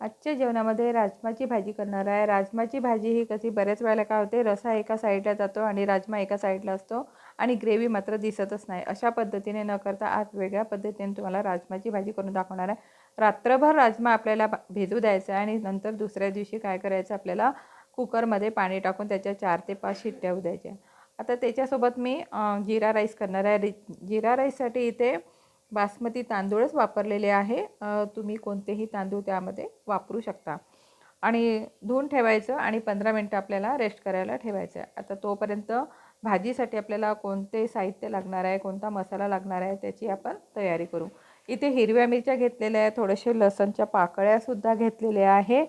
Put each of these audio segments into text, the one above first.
आजच्या जेवणामध्ये राजमाची भाजी करणार आहे. राजमाची भाजी ही कशी बऱ्याच वेळेला काय होते रसा एका साईडला जातो आणि राजमा एका साईडला असतो आणि ग्रेव्ही मात्र दिसतच नाही. अशा पद्धतीने न करता आज वेगळ्या पद्धतीने तुम्हाला राजमाची भाजी करून दाखवणार आहे. रात्रभर राजमा आपल्याला भिजू द्यायचा आहे आणि नंतर दुसऱ्या दिवशी काय करायचं आपल्याला कुकरमध्ये पाणी टाकून त्याच्या चार ते पाच शिट्ट्या होऊ द्यायच्या. आता त्याच्यासोबत मी जिरा राईस करणार आहे. जिरा राईससाठी इथे बासमती तांदूळच वापरलेले आहे. तुम्ही कोणतेही तांदूळ त्यामध्ये वापरू शकता. आणि धुवून ठेवायचं आणि पंधरा मिनटं आपल्याला रेस्ट करायला ठेवायचं आहे आता तोपर्यंत भाजीसाठी आपल्याला कोणते साहित्य लागणार आहे कोणता मसाला लागणार आहे त्याची आपण तयारी करू. इथे हिरव्या मिरच्या घेतलेल्या आहे थोडेसे लसणच्या पाकळ्यासुद्धा घेतलेल्या आहे.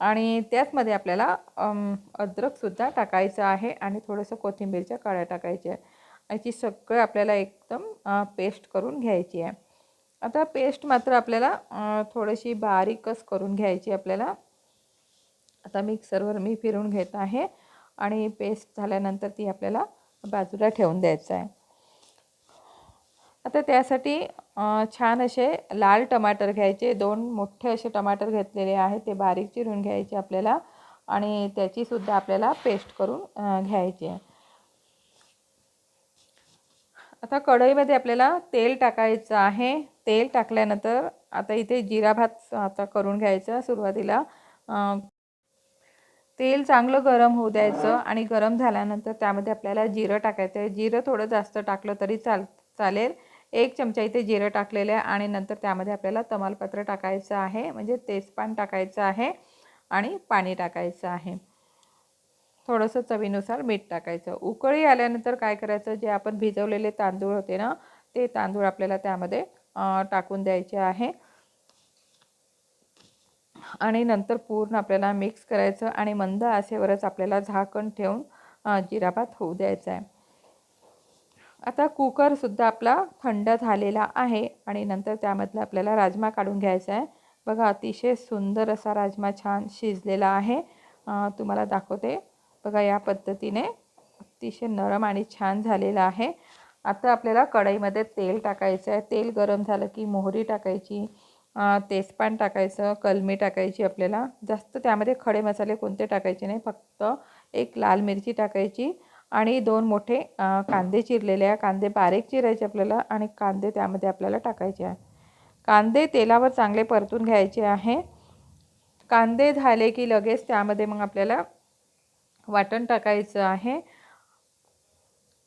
आणि त्याचमध्ये आपल्याला अद्रकसुद्धा टाकायचं आहे आणि थोडंसं कोथिंबीरच्या काळ्या टाकायच्या आहे. याची सगळं आपल्याला एकदम पेस्ट करून घ्यायची आहे. आता पेस्ट मात्र आपल्याला थोडीशी बारीकच करून घ्यायची आपल्याला. आता मिक्सरवर मी फिरून घेत आहे आणि पेस्ट झाल्यानंतर ती आपल्याला बाजूला ठेवून द्यायचं आहे. आता त्यासाठी छान असे लाल टमाटर घ्यायचे. दोन मोठे असे टमाटर घेतलेले आहेत. ते बारीक चिरून घ्यायचे आपल्याला आणि त्याचीसुद्धा आपल्याला पेस्ट करून घ्यायची आहे. आता कढईमध्ये आपल्याला तेल टाकायचं आहे. तेल टाकल्यानंतर आता इथे जिरा भात आता करून घ्यायचा सुरुवातीला. तेल चांगलं गरम होऊ द्यायचं आणि गरम झाल्यानंतर त्यामध्ये आपल्याला जिरं टाकायचं आहे. जिरं थोडं जास्त टाकलं तरी चाल चालेल. एक चमचा इथे जिरं टाकलेलं आहे आणि नंतर त्यामध्ये आपल्याला तमालपत्र टाकायचं आहे. म्हणजे तेजपान टाकायचं आहे आणि पाणी टाकायचं आहे. थोडंसं चवीनुसार मीठ टाकायचं. उकळी आल्यानंतर काय करायचं? जे आपण भिजवलेले तांदूळ होते ना ते तांदूळ आपल्याला त्यामध्ये टाकून द्यायचे आहे. आणि नंतर पूर्ण आपल्याला मिक्स करायचं आणि मंद आसेवरच आपल्याला झाकण ठेवून जिराभात होऊ द्यायचा आहे. आता कुकरसुद्धा आपला थंड झालेला आहे आणि नंतर त्यामधला आपल्याला राजमा काढून घ्यायचा आहे. बघा अतिशय सुंदर असा राजमा छान शिजलेला आहे. तुम्हाला दाखवते. बघा या पद्धतीने अतिशय नरम आणि छान झालेलं आहे. आता आपल्याला कढईमध्ये तेल टाकायचं आहे. तेल गरम झालं की मोहरी टाकायची तेजपान टाकायचं कलमी टाकायची आपल्याला. जास्त त्यामध्ये खडे मसाले कोणते टाकायचे नाही फक्त एक लाल मिरची टाकायची आणि दोन मोठे कांदे चिरलेले आहे. कांदे बारीक चिरायचे आपल्याला आणि कांदे त्यामध्ये आपल्याला टाकायचे आहे. कांदे तेलावर चांगले परतून घ्यायचे आहे. कांदे झाले की लगेच त्यामध्ये मग आपल्याला वाटण टाकायचं आहे.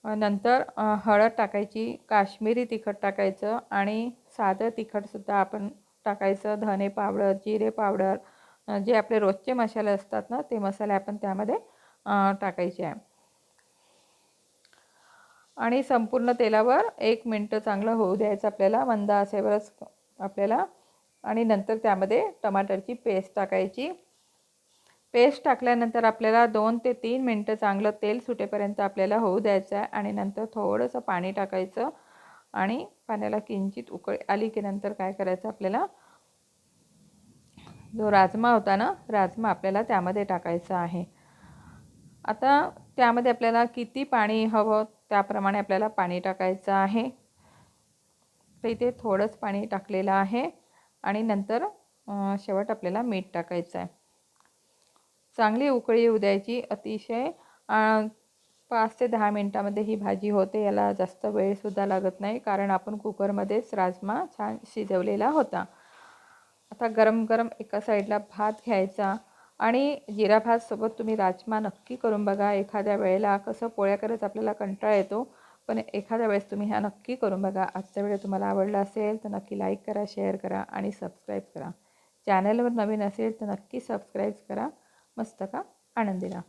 नंतर हळद टाकायची काश्मीरी तिखट टाकायचं आणि साधं तिखटसुद्धा आपण टाकायचं. धने पावडर जिरे पावडर जे आपले रोजचे मसाले असतात ना ते मसाले आपण त्यामध्ये टाकायचे आहे. आणि संपूर्ण तेलावर एक मिनटं चांगलं होऊ द्यायचं आपल्याला. मंद असेवरच आपल्याला. आणि नंतर त्यामध्ये टमाटरची पेस्ट टाकायची. पेस्ट टाकल्यानंतर आपल्याला दोन ते तीन मिनटं चांगलं तेल सुटेपर्यंत आपल्याला होऊ द्यायचं आहे आणि नंतर थोडंसं पाणी टाकायचं आणि पाण्याला किंचित उकळ आली की नंतर काय करायचं आपल्याला? जो राजमा होता ना राजमा आपल्याला त्यामध्ये टाकायचा आहे. आता त्यामध्ये आपल्याला किती पाणी हवं त्याप्रमाणे आपल्याला पाणी टाकायचं आहे. तर इथे थोडंच पाणी टाकलेलं आहे आणि नंतर शेवट आपल्याला मीठ टाकायचं आहे. चांगली उकळी येऊ द्यायची. अतिशय पाच ते दहा मिनटामध्ये ही भाजी होते. याला जास्त वेळसुद्धा लागत नाही कारण आपण कुकरमध्येच राजमा छान शिजवलेला होता. आता गरम गरम एका साईडला भात घ्यायचा आणि जिरा भातसोबत तुम्ही राजमा नक्की करून बघा. एखाद्या वेळेला कसं पोळ्या करत आपल्याला कंटाळा येतो पण एखाद्या वेळेस तुम्ही ह्या नक्की करून बघा. आजचा व्हिडिओ तुम्हाला आवडला असेल तर नक्की लाईक करा शेअर करा आणि सबस्क्राईब करा. चॅनलवर नवीन असेल तर नक्की सबस्क्राईब करा. मस्त का आनंदीला.